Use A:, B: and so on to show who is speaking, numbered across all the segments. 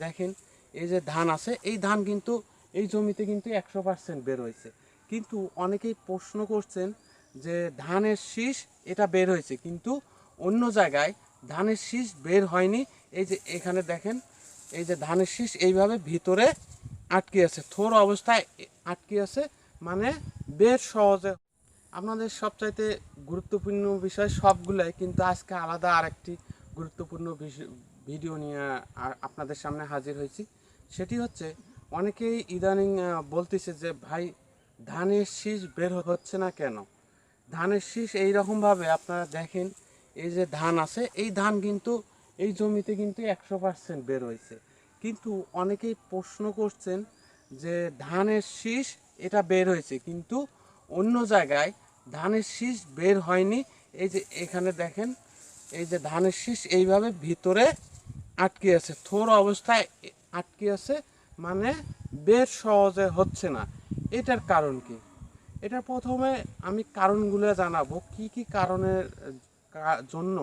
A: দেখেন, এই যে ধান আছে, এই ধান কিন্তু এই জমিতে কিন্তু একশো পার্সেন্ট বের হয়েছে। কিন্তু অনেকেই প্রশ্ন করছেন যে ধানের শীষ এটা বের হয়েছে, কিন্তু অন্য জায়গায় ধানের শীষ বের হয়নি। এই যে এখানে দেখেন, এই যে ধানের শীষ এইভাবে ভিতরে আটকে আছে, থোর অবস্থায় আটকে আছে মানে বের সহজে আপনাদের সবচাইতে গুরুত্বপূর্ণ বিষয় সবগুলাই কিন্তু আজকে আলাদা আরেকটি গুরুত্বপূর্ণ বিষ- ভিডিও নিয়ে আপনাদের সামনে হাজির হয়েছি। সেটি হচ্ছে, অনেকেই ইদানিং বলতেছে যে, ভাই, ধানের শীষ বের হচ্ছে না কেন? ধানের শীষ এই রকমভাবে আপনারা দেখেন, এই যে ধান আছে, এই ধান কিন্তু, এই জমিতে কিন্তু একশো পার্সেন্ট বের হয়েছে। কিন্তু অনেকেই প্রশ্ন করছেন যে, ধানের শীষ এটা বের হয়েছে। কিন্তু অন্য জায়গায় ধানের শীষ বের হয়নি। এই যে এখানে দেখেন, এই যে ধানের শীষ এইভাবে ভিতরে আটকে আছে। থোর অবস্থায় আটকে আছে মানে বের সহজে হচ্ছে না। এটার কারণ কি? এটা প্রথমে আমি কারণগুলো জানাব। কি কি কারণের জন্য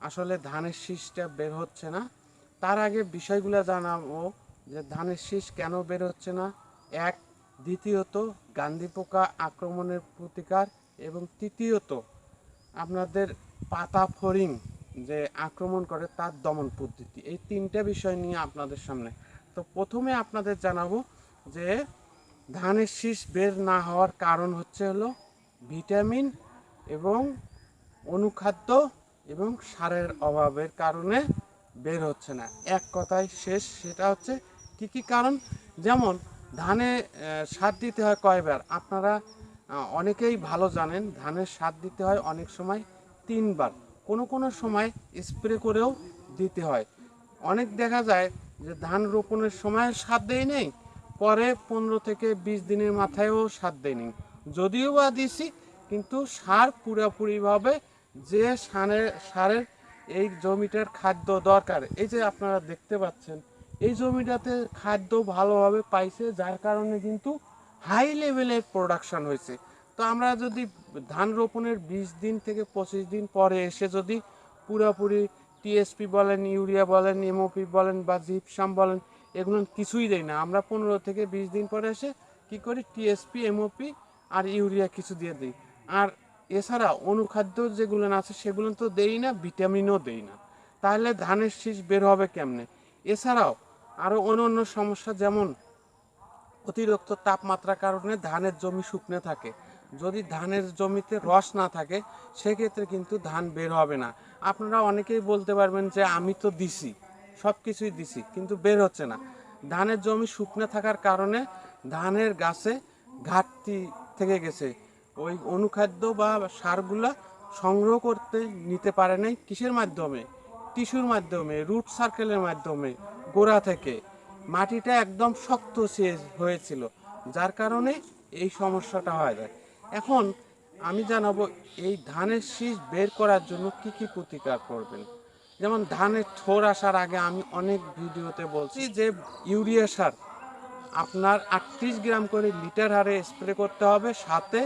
A: আসলে ধানের শীষটা বের হচ্ছে না? তার আগে বিষয়গুলো জানাব যে ধানের শীষ কেন বের হচ্ছে না? এক, দ্বিতীয়ত গান্ধী পোকা আক্রমণের প্রতিকার এবং তৃতীয়ত আপনাদের পাতা ফড়িং যে আক্রমণ করে তার দমন পদ্ধতি। এই তিনটা বিষয় নিয়ে আপনাদের সামনে। তো প্রথমে আপনাদের জানাব যে ধানের শীষ বের না হওয়ার কারণ হচ্ছে হলো ভিটামিন এবং অনুখাদ্য এবং সারের অভাবের কারণে বের হচ্ছে না। এক কথায় শেষ সেটা হচ্ছে কি কি কারণ? যেমন ধানে সার দিতে হয় কয়বার? আপনারা অনেকেই ভালো জানেন, ধানের সার দিতে হয় অনেক সময় তিনবার। কোনো কোনো সময় স্প্রে করেও দিতে হয়। অনেক দেখা যায় যে ধান রোপণের সময় সার দেয় নেই, পরে পনেরো থেকে বিশ দিনের মাথায়ও সার নেই। যদিও বা দিছি কিন্তু সার পুরোপুরিভাবে যে সারের সারের এই জমিটার খাদ্য দরকার, এই যে আপনারা দেখতে পাচ্ছেন, এই জমিটাতে খাদ্য ভালোভাবে পাইছে, যার কারণে কিন্তু হাই লেভেলের প্রোডাকশন হয়েছে। তো আমরা যদি ধান রোপণের বিশ দিন থেকে পঁচিশ দিন পরে এসে যদি পুরোপুরি টিএসপি বলেন, ইউরিয়া বলেন এমওপি বলেন বা জিপসাম বলেন, এগুলো কিছুই দেয় না। আমরা পনেরো থেকে বিশ দিন পরে এসে কি করি? টিএসপি এমওপি আর ইউরিয়া কিছু দিয়ে দিই। আর এছাড়া অনুখাদ্য যেগুলো আছে সেগুলো তো দেই না, ভিটামিনও দেই না। তাহলে ধানের শীষ বের হবে কেমনে? এছাড়াও আরও অন্য অন্য সমস্যা যেমন অতিরিক্ত তাপমাত্রার কারণে ধানের জমি শুকনো থাকে। যদি ধানের জমিতে রস না থাকে, সেক্ষেত্রে কিন্তু ধান বের হবে না। আপনারা অনেকেই বলতে পারবেন যে, আমি তো দিছি সব কিছুই দিছি, কিন্তু বের হচ্ছে না। ধানের জমি শুকনো থাকার কারণে ধানের গাছে ঘাটতি থেকে গেছে। ওই অনুখাদ্য বা সারগুলা সংগ্রহ করতে নিতে পারে নাই কিসের মাধ্যমে? টিস্যুর মাধ্যমে, রুট সার্কেলের মাধ্যমে, গোড়া থেকে। মাটিটা একদম শক্ত হয়েছিল, যার কারণে এই সমস্যাটা হয়ে। যায় এখন আমি জানাব এই ধানের শীষ বের করার জন্য কি কি প্রতিকার করবেন? যেমন ধানের থোর আসার আগে আমি অনেক ভিডিওতে বলছি যে ইউরিয়া সার আপনার আটত্রিশ গ্রাম করে লিটার হারে স্প্রে করতে হবে। সাথে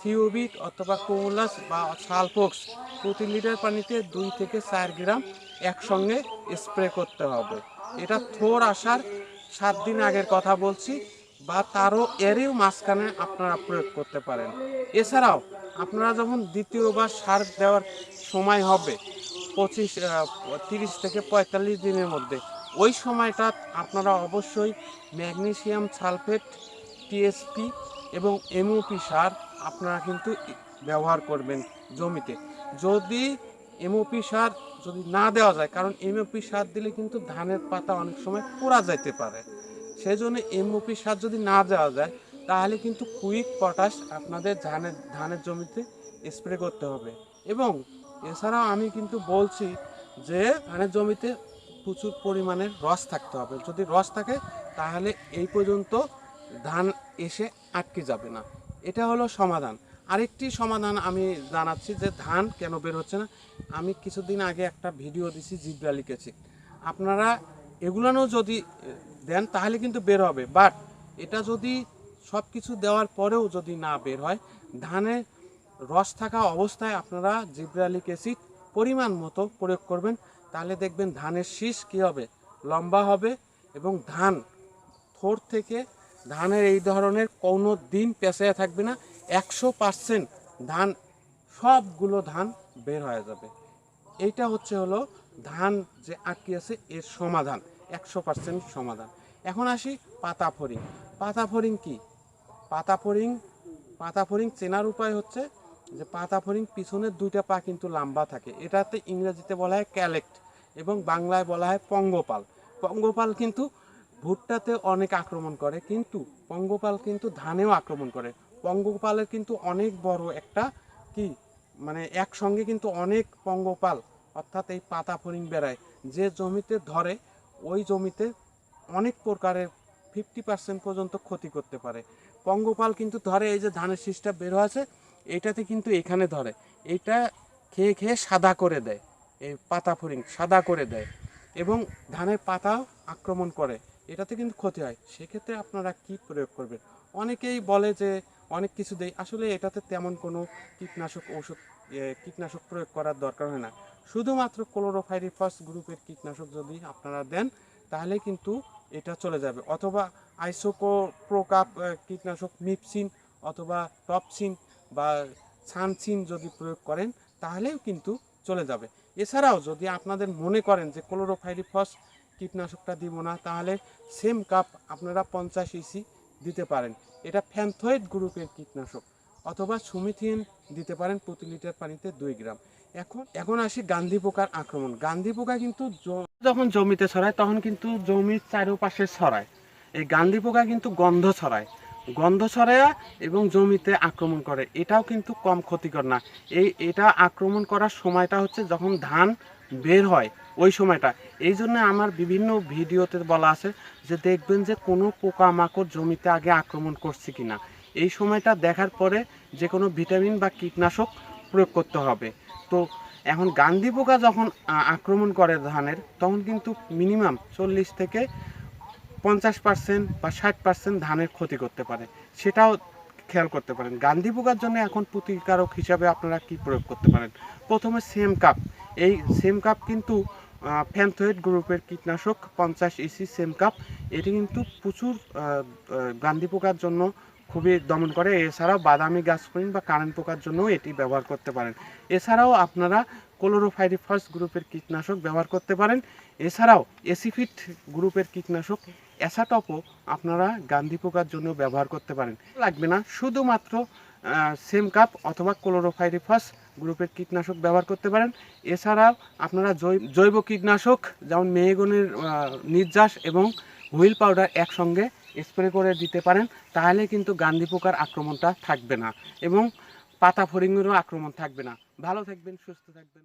A: থিওবিট অথবা কোমোলাস বা সালফোক্স প্রতি লিটার পানিতে দুই থেকে চার গ্রাম একসঙ্গে স্প্রে করতে হবে। এটা থোর আসার সাত দিন আগের কথা বলছি। বা তারও এরও মাঝখানে আপনারা প্রয়োগ করতে পারেন। এছাড়াও আপনারা যখন দ্বিতীয়বার সার দেওয়ার সময় হবে, পঁচিশ তিরিশ থেকে পঁয়তাল্লিশ দিনের মধ্যে, ওই সময়টা আপনারা অবশ্যই ম্যাগনেসিয়াম সালফেট টিএসপি এবং এমওপি সার আপনারা কিন্তু ব্যবহার করবেন জমিতে। যদি এমওপি সার যদি না দেওয়া যায়, কারণ এমওপি সার দিলে কিন্তু ধানের পাতা অনেক সময় পোড়া যাইতে পারে। সেই জন্য এমওপি সার যদি না দেওয়া যায়, তাহলে কিন্তু কুইক পটাশ আপনাদের ধানের ধানের জমিতে স্প্রে করতে হবে। এবং এছাড়াও আমি কিন্তু বলছি যে, ধানের জমিতে প্রচুর পরিমাণের রস থাকতে হবে। যদি রস থাকে, তাহলে এই পর্যন্ত ধান এসে আটকে যাবে না। এটা হলো সমাধান। আরেকটি সমাধান আমি জানাচ্ছি যে, ধান কেন বের হচ্ছে না? আমি কিছুদিন আগে একটা ভিডিও দিছি জিব্রালিক অ্যাসিড আপনারা এগুলানো যদি দেন তাহলে কিন্তু বের হবে। বাট এটা যদি সব কিছু দেওয়ার পরেও যদি না বের হয় ধানের রস থাকা অবস্থায় আপনারা জিব্রালিক অ্যাসিড পরিমাণ মতো প্রয়োগ করবেন, তাহলে দেখবেন ধানের শীষ কী হবে? লম্বা হবে এবং ধান থোর থেকে ধানের এই ধরনের কোনো দিন পেঁচাইয়া থাকবে না, একশো পার্সেন্ট ধান, সবগুলো ধান বের হয়ে যাবে। এইটা হচ্ছে হলো ধান যে আটকে আছে, এর সমাধান, একশো পার্সেন্ট সমাধান। এখন আসি পাতা ফড়িং পাতা ফড়িং কি? পাতা ফড়িং পাতা ফড়িং চেনার উপায় হচ্ছে যে পাতা ফড়িং পিছনের দুইটা পা কিন্তু লম্বা থাকে। এটাতে ইংরেজিতে বলা হয় ক্যালেক্ট এবং বাংলায় বলা হয় পঙ্গপাল। পঙ্গপাল কিন্তু ভুট্টাতে অনেক আক্রমণ করে, কিন্তু পঙ্গপাল কিন্তু ধানেও আক্রমণ করে। পঙ্গপালের কিন্তু অনেক বড় একটা কি? মানে একসঙ্গে কিন্তু অনেক পঙ্গপাল অর্থাৎ এই পাতা ফড়িং বেড়ায়। যে জমিতে ধরে, ওই জমিতে অনেক প্রকারের ফিফটি পার্সেন্ট পর্যন্ত ক্ষতি করতে পারে। পঙ্গপাল কিন্তু ধরে, এই যে ধানের শীষটা বের হয়েছে, এটাতে কিন্তু এখানে ধরে। এটা খেয়ে খেয়ে সাদা করে দেয়, এই পাতা ফড়িং সাদা করে দেয় এবং ধানের পাতাও আক্রমণ করে। এটাতে কিন্তু ক্ষতি হয়। সেক্ষেত্রে আপনারা কি প্রয়োগ করবেন? অনেকেই বলে যে অনেক কিছু দেয়। আসলে এটাতে তেমন কোনো কীটনাশক ওষুধ কীটনাশক প্রয়োগ করার দরকার হয় না। শুধুমাত্র ক্লোরোফাইরিফাস গ্রুপের কীটনাশক যদি আপনারা দেন তাহলে কিন্তু এটা চলে যাবে। অথবা আইসোকো প্রোকাপ কীটনাশক মিপসিন অথবা টপসিন বা সানসিন যদি প্রয়োগ করেন, তাহলেও কিন্তু চলে যাবে। এছাড়াও যদি আপনাদের মনে করেন যে ক্লোরোফাইরিফস কীটনাশকটা দিব না, তাহলে সেম কাপ আপনারা পঞ্চাশ ইসি দিতে পারেন। এটা ফ্যান্থয়েড গ্রুপের কীটনাশক অথবা সুমিথিন দিতে পারেন প্রতি লিটার পানিতে দুই গ্রাম। এখন এখন আসি গান্ধী পোকার আক্রমণ। গান্ধী পোকা কিন্তু যখন জমিতে ছড়ায়, তখন কিন্তু জমির চারপাশে ছড়ায়। এই গান্ধী পোকা কিন্তু গন্ধ ছড়ায়। গন্ধ ছড়ায় এবং জমিতে আক্রমণ করে। এটাও কিন্তু কম ক্ষতিকর না। এই, এটা আক্রমণ করার সময়টা হচ্ছে যখন ধান বের হয় ওই সময়টা। এই জন্য আমার বিভিন্ন ভিডিওতে বলা আছে যে দেখবেন যে কোনো পোকামাকড় জমিতে আগে আক্রমণ করছে কিনা। এই সময়টা দেখার পরে যে কোনো ভিটামিন বা কীটনাশক প্রয়োগ করতে হবে। তো এখন গান্ধী পোকা যখন আক্রমণ করে ধানের, তখন কিন্তু মিনিমাম চল্লিশ থেকে পঞ্চাশ পার্সেন্ট বা ষাট পার্সেন্ট ধানের ক্ষতি করতে পারে। সেটাও খেয়াল করতে পারেন। গান্ধী পোকার জন্য এখন প্রতিকারক হিসাবে আপনারা কি প্রয়োগ করতে পারেন? প্রথমে সেম কাপ। এই সেম কাপ কিন্তু ফ্যান্থয়েড গ্রুপের কীটনাশক পঞ্চাশ ইসি সেম কাপ এটি কিন্তু প্রচুর গান্ধী পোকার জন্য খুবই দমন করে। এছাড়াও বাদামি গাছফড়িং বা কারেন্ট পোকার জন্য এটি ব্যবহার করতে পারেন। এছাড়াও আপনারা ক্লোরোফাইরিফাস গ্রুপের কীটনাশক ব্যবহার করতে পারেন। এছাড়াও এসিফিট গ্রুপের কীটনাশক অ্যাসাটপও আপনারা গান্ধী পোকার জন্য ব্যবহার করতে পারেন। লাগবে না। শুধুমাত্র সেম কাপ অথবা ক্লোরোফাইরিফাস গ্রুপের কীটনাশক ব্যবহার করতে পারেন। এছাড়া আপনারা জৈব কীটনাশক, যেমন মেয়েগুনের নির্যাস এবং হুইল পাউডার একসঙ্গে স্প্রে করে দিতে পারেন, তাহলে কিন্তু গান্ধী পোকার আক্রমণটা থাকবে না এবং পাতা ফড়িংয়েরও আক্রমণ থাকবে না। ভালো থাকবেন, সুস্থ থাকবেন।